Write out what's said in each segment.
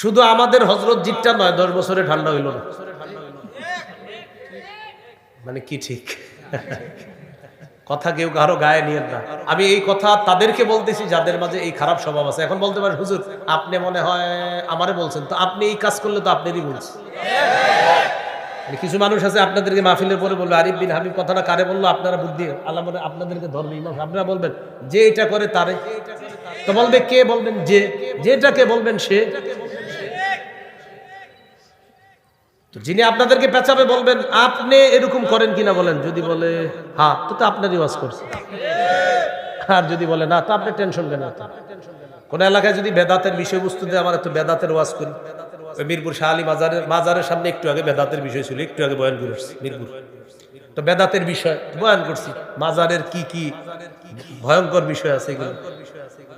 শুধু আমাদের হজরত জিটটা নয়, দশ বছরে ঠান্ডা হইল না। মানে কি ঠিক? কথা কেউ কারও গায়ে নিয়ে না। আমি এই কথা তাদেরকে বলতেছি, যাদের মাঝে এই খারাপ স্বভাব আছে। এখন বলতে পারেন, হুজুর, আপনি মনে হয় আমারে বলছেন, তো আপনি এই কাজ করলে তো আপনারই বলছেন মানে কিছু মানুষ আছে, আপনাদেরকে মাহফিলের পরে বলবে, আরিফ বিন হাবিব কথাটা কারে বলল? আপনারা বুদ্ধি, আল্লাহ বলে, আপনাদেরকে ধর্মী আপনারা বলবেন, যে এটা করে তারে। তো বলবে, কে বলবেন যে? যেটাকে বলবেন সে। তো যিনি আপনাদেরকে পেঁচাবে বলবেন, আপনি এরকম করেন কিনা বলেন? যদি বলে হ্যাঁ তো তো আপনারই ওয়াজ করছে। আর যদি বলে, না, তো আপনি টেনশন কেন কোন এলাকায় যদি বেদাতের বিষয়বস্তু দিয়ে, আমার একটু বেদাতের ওয়াজ করি। মিরপুর শাহ আলী মাজারের মাজারের সামনে একটু আগে বেদাতের বিষয় ছিল, একটু আগে বয়ান করে মিরপুর। তো বেদাতের বিষয়, বয়ান করছি। মাজারের কি কি ভয়ঙ্কর বিষয় আছে এগুলো।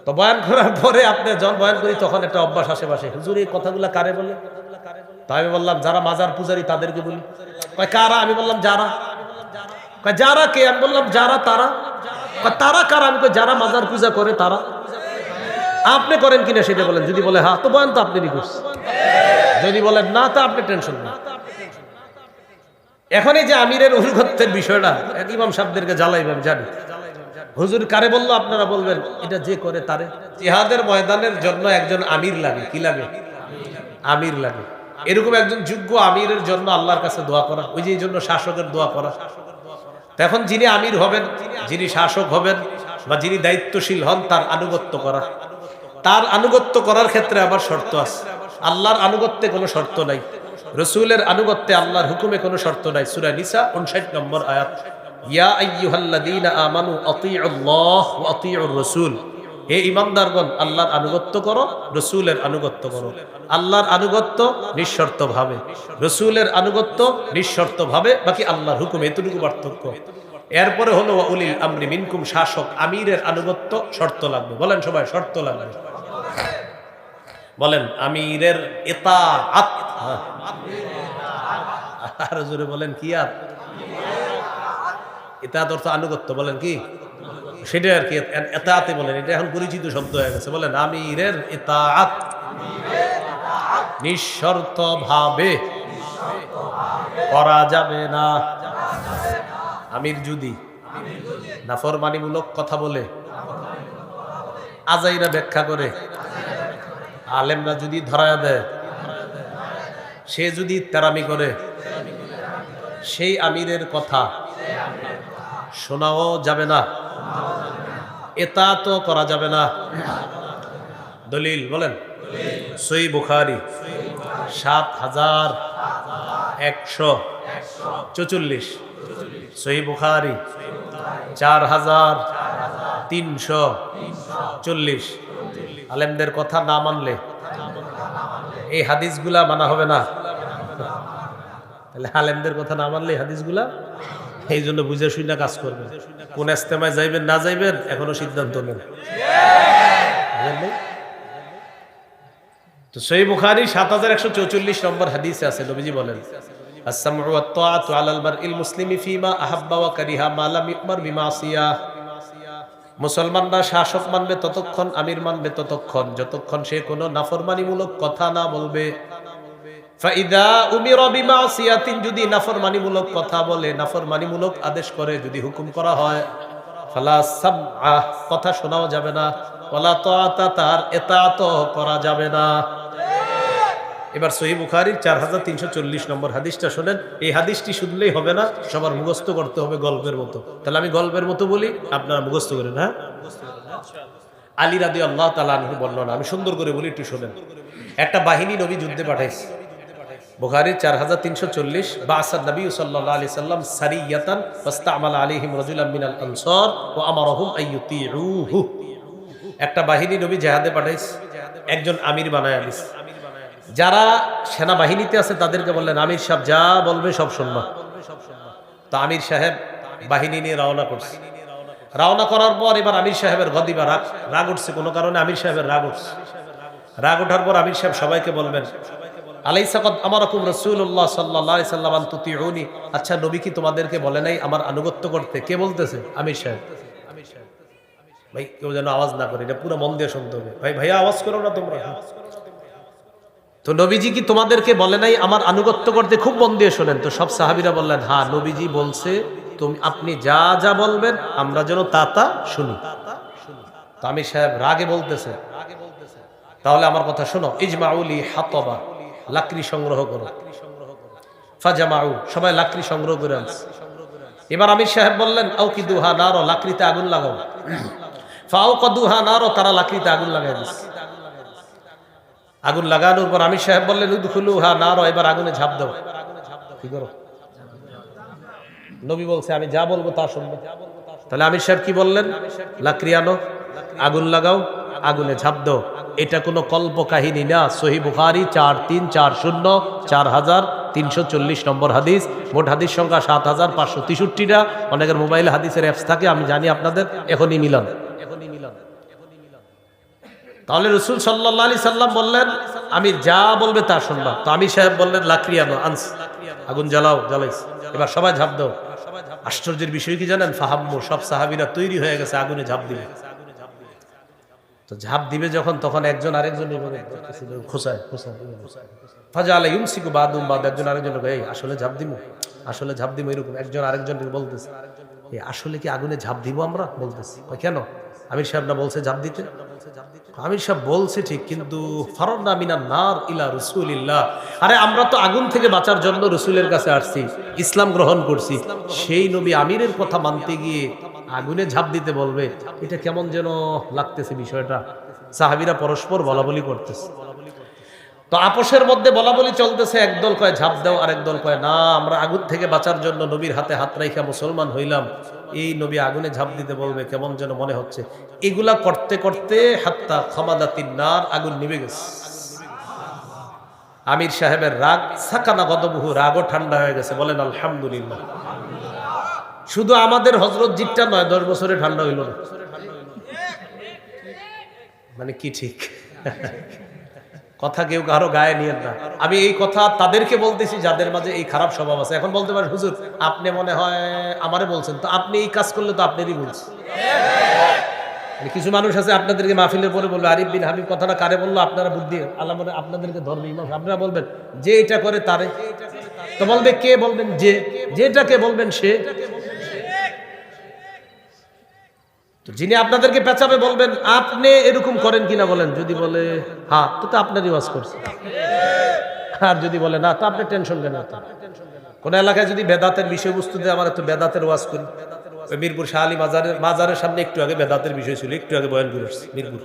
তো বয়ান করার পরে আপনি যখন বয়ান করি, তখন একটা অভ্যাস আশেপাশে হুজুর, এই কথাগুলো কারে বলে? আমি বললাম, যারা মাজার পূজারি তাদেরকে বলি। কারা? আমি বললাম, যারা। যারা কে? আমি বললাম, যারা, তারা। তারা কারা? আমি যারা মাজার পূজা করে, তারা। আপনি করেন কিনা সেটা বলেন। যদি বলে হ্যাঁ তো বয়ান তো আপনি যদি বলেন, না, তো আপনি টেনশন না এখন এই যে আমিরের অনুগত্যের বিষয়টা ইমাম সাহেবদেরকে জ্বালাইবেন জানি। হুজুর কারে বলল, আপনারা বলবেন, এটা যে করে, তারে। জিহাদের ময়দানের জন্য একজন আমির লাগে। কি লাগে? আমির লাগে। এরকম একজন যোগ্য আমিরের জন্য আল্লাহর কাছে দোয়া করা ওই যে এই জন্য শাসকের দোয়া করা। এখন যিনি আমির হবেন যিনি শাসক হবেন বা যিনি দায়িত্বশীল হন তার আনুগত্য করা। তার আনুগত্য করার ক্ষেত্রে আবার শর্ত আছে। আল্লাহর আনুগত্যে কোনো শর্ত নাই। রসুলের আনুগত্যে আল্লাহর হুকুমে কোনো শর্ত নাই। সুরা নিসা উনষাট নম্বর আয়াত। ইয়া আইয়ুহাল্লাযীনা আমানু আতিউল্লাহ ওয়া আতিউর রাসূল। হে ইমানদারগণ, আল্লাহর আনুগত্য করো, রসুলের আনুগত্য করো। আল্লাহর আনুগত্য নিঃশর্ত ভাবে রসুলের আনুগত্য নিঃশর্ত ভাবে বাকি আল্লাহর হুকুম এতটুকু পার্থক্য। এরপরে হলো উলিল আমরি মিনকুম, শাসক আমিরের আনুগত্য শর্ত লাগবে। বলেন সবাই, শর্ত লাগবে। বলেন, আমিরের এতা আত আর জোরে বলেন, কি আত? এটা অর্থ আনুগত্য, বলেন কি? সেটা আর কি এতাতে বলেন, এটা এখন পরিচিত শব্দ হয়ে গেছে। বলেন, আমিরের এতাত নিঃশর্ত ভাবে করা যাবে না। আমির যদি নাফরমানিমূলক কথা বলে, আজাইরা ব্যাখ্যা করে, আলেমরা যদি ধরায়া দেয়, সে যদি তেরামি করে, সেই আমিরের কথা শোনাও যাবে না। এটা তো করা যাবে না। দলিল বলেন। সই বুখারি সাত হাজার একশো চৌচল্লিশ। সই বুখারি চার হাজার তিনশো চল্লিশ। আলেমদের কথা না মানলে এই হাদিসগুলা মানা হবে না। তাহলে আলেমদের কথা না মানলে হাদিসগুলা এই জন্য বুঝে শুনে কাজ করবে কোন ইস্তেমায় যাইবেন, না যাইবেন, এখনও সিদ্ধান্ত নেন। তো সেই বুখারি সাত হাজার একশো চৌচল্লিশ নম্বর হাদিস আছে, নবীজি বলেন মুসলমানরা শাসক মানবে ততক্ষণ, আমির মানবে ততক্ষণ, যতক্ষণ সে কোনো নাফরমানিমূলক কথা না বলবে। ফাইদা উমির বিমাসিয়াতিন, যদি নাফরমানিমূলক কথা বলে, নাফরমানিমূলক আদেশ করে, যদি হুকুম করা হয়, ফালা সামআ, কথা শোনাও যাবে না। ওয়ালা তাআতা, তার এতাত করা যাবে না। এবার সহি বুখারির চার হাজার তিনশো চল্লিশ নম্বর হাদিসটা শোনেন। এই হাদিসটি শুনলেই হবে না, সবার মুখস্থ করতে হবে গল্পের মতো। তাহলে আমি গল্পের মতো বলি, আপনারা মুখস্থ করেন হ্যাঁ? আলী রাদি আল্লাহ তালানহু বর্ণনা, আমি সুন্দর করে বলি, একটু শোনেন। একটা বাহিনী নবী যুদ্ধে পাঠাইছে। বুখারির চার হাজার তিনশো চল্লিশ বা আসাদ নবী সাল্লাহ আলি সাল্লাম সারিয়াতান ওয়াস্তা আমাল আলিহিম রজুল মিনাল আনসর ও আমারহুম আইয়ুতিউহু একটা বাহিনী নবী জেহাদে পাঠাইছে, একজন আমির বানায় আলিস যারা সেনাবাহিনীতে আছে তাদেরকে বললেন, আমির সাহেব, যা বলবে সব শুনবা। তো আমির সাহেব বাহিনী নিয়ে রওনা করছে। রওনা করার পর এবার আমির সাহেবের গদিবা রাগ রাগ উঠছে, কোনো কারণে আমির সাহেবের রাগ উঠছে। রাগ ওঠার পর আমির সাহেব সবাইকে বলবেন আলাই আমার রকম রসুল্লাহ সাল্লাহ সাল্লাম তুতিউনি। আচ্ছা নবী কি তোমাদেরকে বলে নাই আমার আনুগত্য করতে? কে বলতেছে? আমির সাহেব। ভাই, কেউ যেন আওয়াজ না করে, এটা পুরো মন দিয়ে শুনতে হবে। ভাই, ভাইয়া, আওয়াজ করো না তোমরা। তো নবীজি কি তোমাদেরকে বলে নাই আমার আনুগত্য করতে? খুব মন দিয়ে শোনেন। তো সব সাহাবিরা বললেন হ্যাঁ নবীজি বলছে, তুমি, আপনি যা যা বলবেন, আমরা যেন তা তা শুনি। তো আমি সাহেব রাগে বলতেছে। তাহলে আমার কথা শোনো। ইজমাউলি হাতবা। লাকড়ি সংগ্রহ করো। ফাজামাউ, সবাই লাকড়ি সংগ্রহ করে আনছে। এবার আমির সাহেব বললেন আও কি দুহা নারো, লাকড়িতে আগুন লাগাও। ফাও কদুহা নারো, তারা লাকড়িতে আগুন লাগাই দিচ্ছে আগুন লাগানোর পর আমির সাহেব বললেন উদখুলু হা নারো, এবার আগুনে ঝাঁপ দাও। কি করো? নবী বলছে, আমি যা বলব তা শুনব। তাহলে আমির সাহেব কি বললেন? লাকড়ি আনো, আগুন লাগাও, আগুনে ঝাঁপ দাও। এটা কোনো কল্প কাহিনী না। সহি বুখারি চার তিন চার শূন্য চার হাজার তিনশো চল্লিশ নম্বর হাদিস। মোট হাদিস সংখ্যা সাত হাজার পাঁচশো তেষট্টিটা অনেকের মোবাইল হাদিসের অ্যাপস থাকে, আমি জানি আপনাদের। এখনই মিলন। তাহলে রসুল সাল্লাহ আলি সাল্লাম বললেন আমি যা বলবে তা শুনবা। তো আমি সাহেব বললেন লাকড়ি আনো আনস। আগুন জ্বালাও, জ্বালাইস। এবার সবাই ঝাঁপ দাও। আশ্চর্যের বিষয় কি জানেন? ফাহাম্মু সব সাহাবিরা তৈরি হয়ে গেছে, আগুনে ঝাঁপ দিবে। তো ঝাঁপ দিবে যখন, তখন একজন আরেকজন আরেকজন আসলে ঝাঁপ আসলে ঝাঁপ এরকম। একজন আসলে কি আগুনে ঝাঁপ আমরা? বলতেছি কেন? আমির সাহেব বলছে, ঝাঁপ দিতে? আমির বলছে, ঠিক, কিন্তু ইলা আরে, আমরা তো আগুন থেকে বাঁচার জন্য রসুলের কাছে আসছি, ইসলাম গ্রহণ করছি। সেই নবী আমিরের কথা মানতে গিয়ে আগুনে ঝাঁপ দিতে বলবে, এটা কেমন যেন লাগতেছে বিষয়টা। সাহাবিরা পরস্পর বলা বলি করতেছে। তো আপোষের মধ্যে বলা বলি চলতেছে একদল কয় ঝাঁপ দাও আর একদল কয় না, আমরা আগুন থেকে বাঁচার জন্য নবীর হাতে হাত রাইখা মুসলমান হইলাম। এই নবী আগুনে ঝাঁপ দিতে বলবে, কেমন যেন মনে হচ্ছে। এগুলা করতে করতে হাত্তা ক্ষমাদাতির নার আগুন নিভে গেছে। আমির সাহেবের রাগ, সাকানা গদবহু রাগও ঠান্ডা হয়ে গেছে, বলেন আলহামদুলিল্লাহ। শুধু আমাদের হজরত জিটটা নয়, দশ বছরে ঠান্ডা হইল না। মানে কি ঠিক? কথা কেউ কারও গায়ে নিয়ে না। আমি এই কথা তাদেরকে বলতেছি, যাদের মাঝে এই খারাপ স্বভাব আছে। এখন বলতে পারেন, হুজুর, আপনি মনে হয় আমারে বলছেন, তো আপনি এই কাজ করলে তো আপনারই বলছেন মানে কিছু মানুষ আছে, আপনাদেরকে মাহফিলের পরে বলবে, আরিফ বিন হাবিব কথাটা কারে বলল? আপনারা বুদ্ধি, আল্লাহ আপনাদেরকে ধর্মী, ইমাম আপনারা বলবেন, যে এটা করে তারে। তো বলবে, কে বলবেন যে? যেটাকে বলবেন সে। তো যিনি আপনাদেরকে পেঁচাবে বলবেন, আপনি এরকম করেন কিনা বলেন? যদি বলে হ্যাঁ তো তো আপনারই ওয়াজ করছে। আর যদি বলে, না, তো আপনি টেনশন কেন? কোন এলাকায় যদি বেদাতের বিষয়বস্তু দিয়ে, আমার একটু বেদাতের ওয়াজ করি। মিরপুর শাহ আলী মাজারের মাজারের সামনে একটু আগে বেদাতের বিষয় ছিল, একটু আগে বয়ান করে মিরপুর।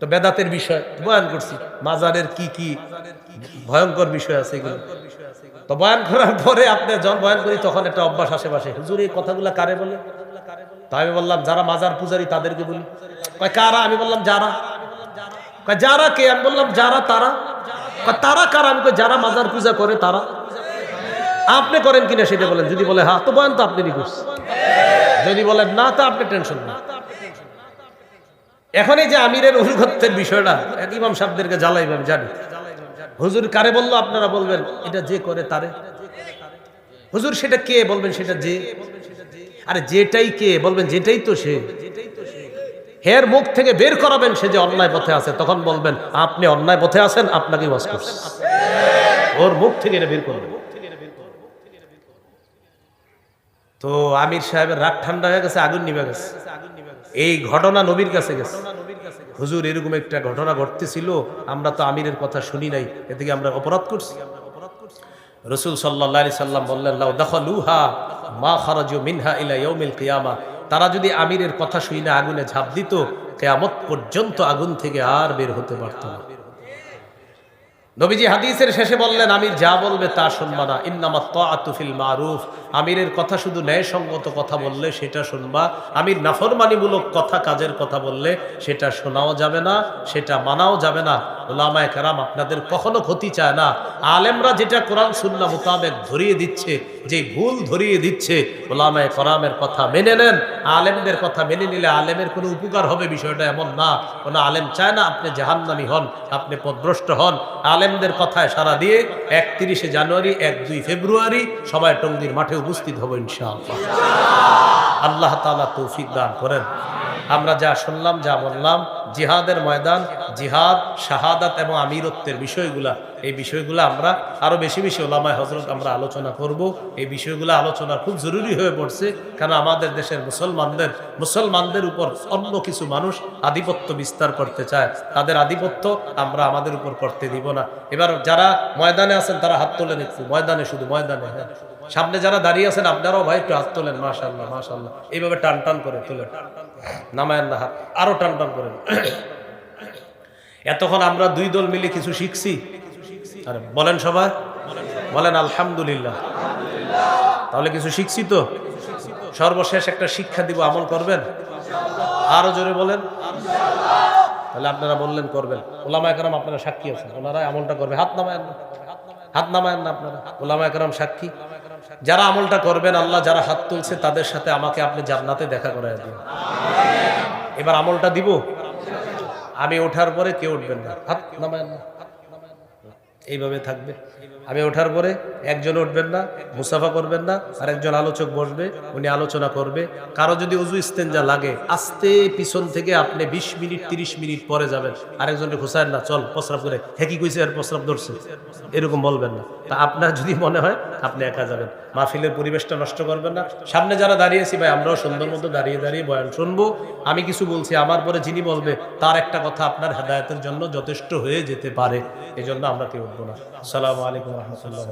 তো বেদাতের বিষয়, বয়ান করছি, মাজারের কি কি ভয়ঙ্কর বিষয় আছে এগুলো। তো বয়ান করার পরে আপনি যখন বয়ান করি, তখন একটা অভ্যাস আশেপাশে হুজুর, এই কথাগুলো কারে বলে? তো আমি বললাম, যারা মাজার পূজারি তাদেরকে বলি। কারা? আমি বললাম, যারা। যারা কে? আমি বললাম, যারা, তারা। তারা কারা? আমি যারা মাজার পূজা করে, তারা। আপনি করেন কিনা সেটা বলেন। যদি বলে হ্যাঁ তো বয়ান তো আপনি করছেন যদি বলেন, না, তো আপনি টেনশন না। এখন এই যে আমিরের অনুগত্যের বিষয়টা ইমাম সাহেবদেরকে জ্বালাইবে, আমি জানি। হুজুর কারে বলল, আপনারা বলবেন, এটা যে করে, তারে। হুজুর সেটা কে বলবেন, সেটা যে? আরে যেটাই কে, বলবেন যেটাই তো সে। হের মুখ থেকে বের করাবেন সে যে অন্যায় পথে আছে, তখন বলবেন, আপনি অন্যায় পথে আছেন আপনাকে ওয়াজ করছে। ওর মুখ থেকে এটা বের করবেন। তো আমির সাহেবের রাগ ঠান্ডা হয়ে গেছে, আগুন নিভে গেছে। এই ঘটনা নবীর কাছে গেছে। হুজুর, এরকম একটা ঘটনা ঘটতেছিল, আমরা তো আমিরের কথা শুনি নাই, এদিকে আমরা অপরাধ করছি। রসুল সাল্লাহ সাল্লাম বললেন দখলুহা মা খারাজু মিনহা ইলা কিয়ামা। তারা যদি আমিরের কথা শুই না আগুনে ঝাঁপ দিত, কেয়ামত পর্যন্ত আগুন থেকে আর বের হতে পারত না। নবীজি হাদিসের শেষে বললেন, আমির যা বলবে তা শুনবা না। ইন্নামা তাআতুফিল মারুফ। আমিরের কথা শুধু ন্যায়সঙ্গত কথা বললে সেটা শুনবা। আমির নাফরমানিমূলক কথা, কাজের কথা বললে সেটা শোনাও যাবে না, সেটা মানাও যাবে না। ওলামায় কেরাম আপনাদের কখনো ক্ষতি চায় না। আলেমরা যেটা কোরআন সুন্না মোতাবেক ধরিয়ে দিচ্ছে যে ভুল ধরিয়ে দিচ্ছে ওলামায় করামের কথা মেনে নেন। আলেমদের কথা মেনে নিলে আলেমের কোনো উপকার হবে, বিষয়টা এমন না। কোনো আলেম চায় না আপনি জাহান্নামি হন, আপনি পদভ্রষ্ট হন। আলেমদের কথায় সারা দিয়ে একত্রিশে জানুয়ারি, এক দুই ফেব্রুয়ারি সবাই টঙ্গির মাঠে উপস্থিত হব ইনশাআল্লাহ। আল্লাহ তালা তৌফিক দান করেন। আমরা যা শুনলাম, যা বললাম, জিহাদের ময়দান, জিহাদ, শাহাদাত এবং আমিরত্বের বিষয়গুলা, এই বিষয়গুলো আমরা আরও বেশি বেশি ওলামায় হজরত আমরা আলোচনা করব। এই বিষয়গুলো আলোচনা খুব জরুরি হয়ে পড়ছে কারণ আমাদের দেশের মুসলমানদের মুসলমানদের উপর অন্য কিছু মানুষ আধিপত্য বিস্তার করতে চায়। তাদের আধিপত্য আমরা আমাদের উপর করতে দিব না। এবার যারা ময়দানে আছেন, তারা হাত তোলেন একটু। ময়দানে শুধু, ময়দানে হ্যাঁ সামনে যারা দাঁড়িয়ে আছেন, আপনারাও ভাই একটু হাত তোলেন মাশাল্লাহ মাশাল্লাহ এইভাবে টান টান করে তোলেন। নামায়েন না হাত। আরও টান টান করেন। এতক্ষণ আমরা দুই দল মিলে কিছু শিখছি। আরে, বলেন সবাই। বলেন আলহামদুলিল্লাহ। তাহলে কিছু শিখছি তো? সর্বশেষ একটা শিক্ষা দিব, আমল করবেন? আরও জোরে বলেন। তাহলে আপনারা বললেন করবেন। ওলামা একরাম আপনারা সাক্ষী আছেন। ওনারা আমলটা করবে। হাত নামায়েন না হাত নামায়েন না আপনারা। ওলামা একরাম সাক্ষী। যারা আমলটা করবেন, আল্লাহ যারা হাত তুলছে, তাদের সাথে আমাকে আপনি জান্নাতে দেখা করে দেবেন এবার আমলটা দিব? আমি ওঠার পরে কেউ উঠবেন না। হাত নামায় না। এইভাবে থাকবে। আমি ওঠার পরে একজন উঠবেন না, মুসাফা করবেন না আর একজন আলোচক বসবে, উনি আলোচনা করবে। কারও যদি উজু ইস্তেঞ্জা লাগে, আস্তে পিছন থেকে আপনি বিশ মিনিট, তিরিশ মিনিট পরে যাবেন। আরেকজনকে খুসায়েন না, চল প্রস্রাব করে। হেকি কইছে আর প্রস্রাব ধরছে? এরকম বলবেন না। তা আপনার যদি মনে হয়, আপনি একা যাবেন। মাহফিলের পরিবেশটা নষ্ট করবেন না। সামনে যারা দাঁড়িয়েছি ভাই, আমরাও সুন্দর মতো দাঁড়িয়ে দাঁড়িয়ে বয়ান শুনব। আমি কিছু বলছি, আমার পরে যিনি বলবে, তার একটা কথা আপনার হেদায়তের জন্য যথেষ্ট হয়ে যেতে পারে। এই জন্য আমরা কেউ উঠবো না। সালাম আলাইকুম। রহমতুল্লাহ